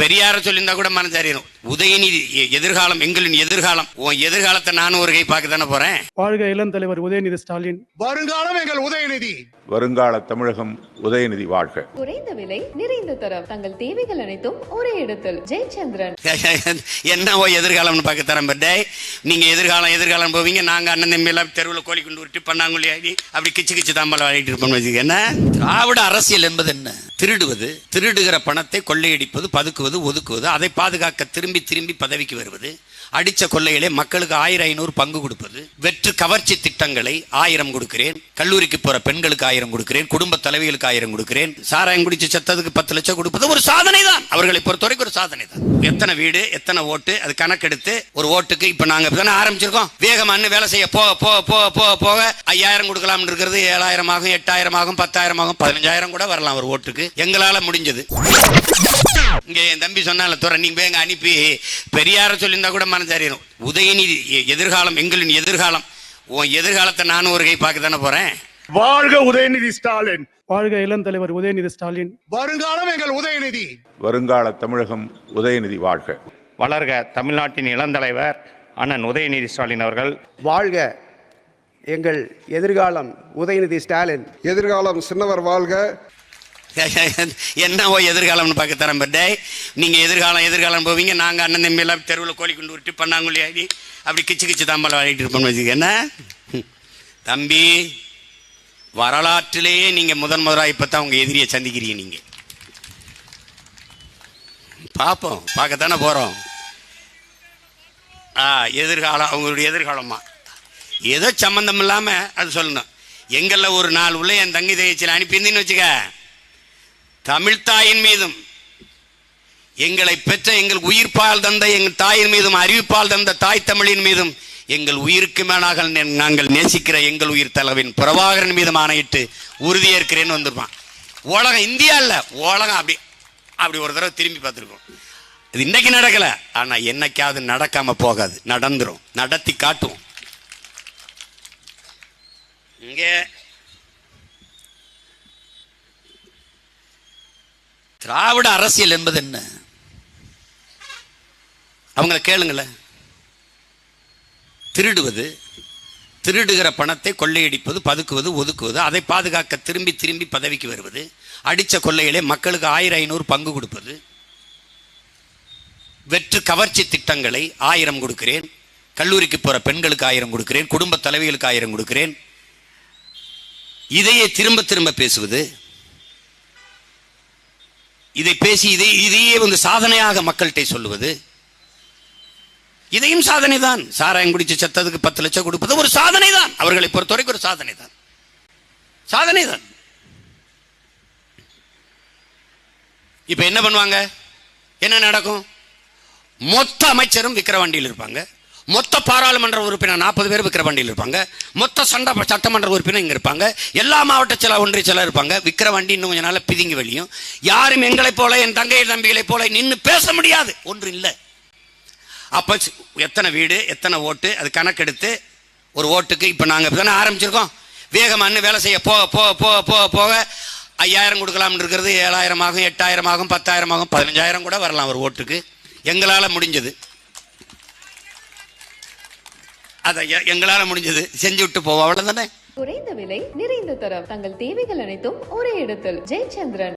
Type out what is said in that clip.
பெரியார சொல்லியிருந்தா கூட மனசு அறியணும் உதயநிதி எதிர்காலம் எங்களின் எதிர்காலம். உன் எதிர்காலத்தை நானும் ஒரு கை பார்க்க தானே போறேன்? வாழ்க இளம் தலைவர் உதயநிதி ஸ்டாலின். வருங்காலம் எங்கள் உதயநிதி. வருங்கால தமிழகம் உதயநிதி வாழ்க. குறைந்த விலை நிறைந்த தரம். தங்கள் தேவைகள் அனைத்தும் ஒரே இடத்தில். ஜெயச்சந்திரன். என்ன ஓ எதிர்காலம்னு பார்க்க தரேன் பட் டேய் நீங்க எதிர்காலம் எதிர்காலம் போவீங்க. நாங்க அண்ணன் தம்பி எல்லாம் தெருவில் கோழி கொண்டு விட்டு பண்ணாங்குழி அப்படி கிச்சு கிச்சு தாம்பலம் ஆடிட்டு இருப்போம் வச்சுக்க என்ன? திராவிட அரசியல் என்பது என்ன? திருடுவது திருடுகிற பணத்தை கொள்ளையடிப்பது பதுக்குவது ஒதுக்குவது அதை பாதுகாக்க திரும்பி திரும்பி பதவிக்கு வருவது அடித்த கொள்ளையிலே மக்களுக்கு ஆயிரம் ஐநூறு பங்கு கொடுப்பது வெற்று கவர்ச்சி திட்டங்களை ஆயிரம் கொடுக்கிறேன் கல்லூரிக்கு போற பெண்களுக்கு ஆயிரம் கொடுக்கிறேன் குடும்ப தலைவிகளுக்கு ஆயிரம் கொடுக்கிறேன் சாராயம் குடிச்சு செத்ததுக்கு பத்து லட்சம் கொடுப்பது ஒரு சாதனை தான். அவர்களை பொறுத்தவரைக்கும் ஒரு சாதனை தான். எத்தனை வீடு எத்தனை ஓட்டு அது கணக்கெடுத்து ஒரு ஓட்டுக்கு இப்ப நாங்க இப்பதானே ஆரம்பிச்சிருக்கோம். வேகமானு வேலை செய்ய போக போக போக போக போக ஐயாயிரம் கொடுக்கலாம்னு இருக்கிறது ஏழாயிரம் ஆகும் எட்டாயிரம் ஆகும் பத்தாயிரம் ஆகும் பதினஞ்சாயிரம் கூட வரலாம் ஒரு ஓட்டுக்கு. எங்களால முடிஞ்சது. இங்க என் தம்பி சொன்னால துறை நீங்க எங்க அனுப்பி. பெரியார சொல்லியிருந்தா கூட மனசு அறியணும் உதயநிதி எதிர்காலம் எங்களின் எதிர்காலம். உன் எதிர்காலத்தை நானும் ஒரு கை பார்க்க தானே போறேன்? வாழ்க உதயநிதி ஸ்டாலின். வாழ்க இளம் தலைவர் உதயநிதி ஸ்டாலின். வருங்காலம் எங்கள் உதயநிதி. வருங்கால தமிழகம் உதயநிதி வாழ்க. வளர்க தமிழ்நாட்டின் இளந்தலைவர் அண்ணன் உதயநிதி ஸ்டாலின் அவர்கள். வாழ்க எங்கள் எதிர்காலம் உதயநிதி ஸ்டாலின். எதிர்காலம் சின்னவர் வாழ்க. என்ன ஓ எதிர்காலம்னு பார்க்க தரேன் பட் எதிர்காலம் எதிர்காலம் போவீங்க. நாங்கள் அண்ணன் தம்பி எல்லாம் தெருவில் கோழி கொண்டு விட்டு பண்ணாங்குழி ஆடி அப்படி கிச்சு கிச்சு தாம்பால் ஆடிட்டு இருப்போம்னு வச்சுக்க தம்பி வரலாற்றிலேயே நீங்கள் முதன் முதலாக இப்போ தான் உங்கள் எதிரியை சந்திக்கிறீங்க நீங்கள் பார்ப்போம் பார்க்கத்தானே போகிறோம் ஆ எதிர்காலம் அவங்களுடைய எதிர்காலமா ஏதோ சம்மந்தம் இல்லாமல் அது சொல்லணும். எங்களில் ஒரு நாள் உள்ள என் தங்கி தகச்சியில் அனுப்பியிருந்தீன்னு வச்சுக்க. தமிழ்த்தாயின் மீதும் எங்களை பெற்ற எங்கள் உயிர்ப்பால் தந்த எங்கள் தாயின் மீதும் அறிவிப்பால் தந்த தாய் தமிழின் மீதும் எங்கள் உயிருக்கு மேலாக நாங்கள் நேசிக்கிற எங்கள் உயிர் தலைவன் பிரபாகரன் மீதும் ஆணையிட்டு உறுதியேற்கிறேன்னு வந்திருப்பான். உலகம் இந்தியா இல்ல உலகம் அப்படி அப்படி ஒரு தடவை திரும்பி பார்த்துருக்கோம். இது இன்னைக்கு நடக்கல ஆனா என்னைக்காவது நடக்காம போகாது நடந்துரும் நடத்தி காட்டுவோம். இங்கே திராவிட அரசியல் என்பது என்ன? அவங்கள கேளுங்களேன் திருடுவது திருடுகிற பணத்தை கொள்ளையடிப்பது பதுக்குவது ஒதுக்குவது அதை பாதுகாக்க திரும்பி திரும்பி பதவிக்கு வருவது அடித்த கொள்ளையிலே மக்களுக்கு ஆயிரம் ஐநூறு பங்கு கொடுப்பது வெற்று கவர்ச்சி திட்டங்களை ஆயிரம் கொடுக்கிறேன் கல்லூரிக்கு போகிற பெண்களுக்கு ஆயிரம் கொடுக்கிறேன் குடும்ப தலைவிகளுக்கு ஆயிரம் கொடுக்கிறேன் இதையே திரும்ப திரும்ப பேசுவது இதை பேசி இதை இதையே வந்து சாதனையாக மக்கள்கிட்ட சொல்லுவது. இதையும் சாதனை தான் சாராயம் குடிச்சு செத்ததுக்கு பத்து லட்சம் கொடுப்பது ஒரு சாதனை தான் அவர்களை பொறுத்தவரைக்கும் ஒரு சாதனை தான் சாதனை தான் இப்ப என்ன பண்ணுவாங்க? என்ன நடக்கும்? மொத்த அமைச்சரும் விக்கிரவாண்டியில் இருப்பாங்க. மொத்த பாராளுமன்ற உறுப்பினர் நாற்பது பேர் விக்கிரவாண்டியில் இருப்பாங்க. மொத்த சண்ட சட்டமன்ற உறுப்பினர் இங்கே இருப்பாங்க. எல்லா மாவட்ட சில ஒன்றிய சில இருப்பாங்க. விக்கிரவாண்டி இன்னும் கொஞ்ச நாள் பிதுங்கி வெளியும். யாரும் எங்களைப் போல என் தங்கை தம்பிகளைப் போல நின்று பேச முடியாது. ஒன்று இல்லை. அப்போ எத்தனை வீடு எத்தனை ஓட்டு அது கணக்கெடுத்து ஒரு ஓட்டுக்கு இப்போ நாங்கள் இப்போ தானே ஆரம்பிச்சிருக்கோம் வேகமானு வேலை செய்ய போக போக போக போக போக ஐயாயிரம் கொடுக்கலாம்னு இருக்கிறது. ஏழாயிரம் ஆகும் எட்டாயிரம் ஆகும் பத்தாயிரம் ஆகும் பதினஞ்சாயிரம் கூட வரலாம் ஒரு ஓட்டுக்கு. எங்களால் முடிஞ்சது. அதை எங்களால் எங்களால முடிஞ்சது. செஞ்சு விட்டு போவோம். அவ்வளவுதானே? குறைந்த விலை நிறைந்த தரம். தங்கள் தேவைகள் அனைத்தும் ஒரே இடத்தில். ஜெயச்சந்திரன்.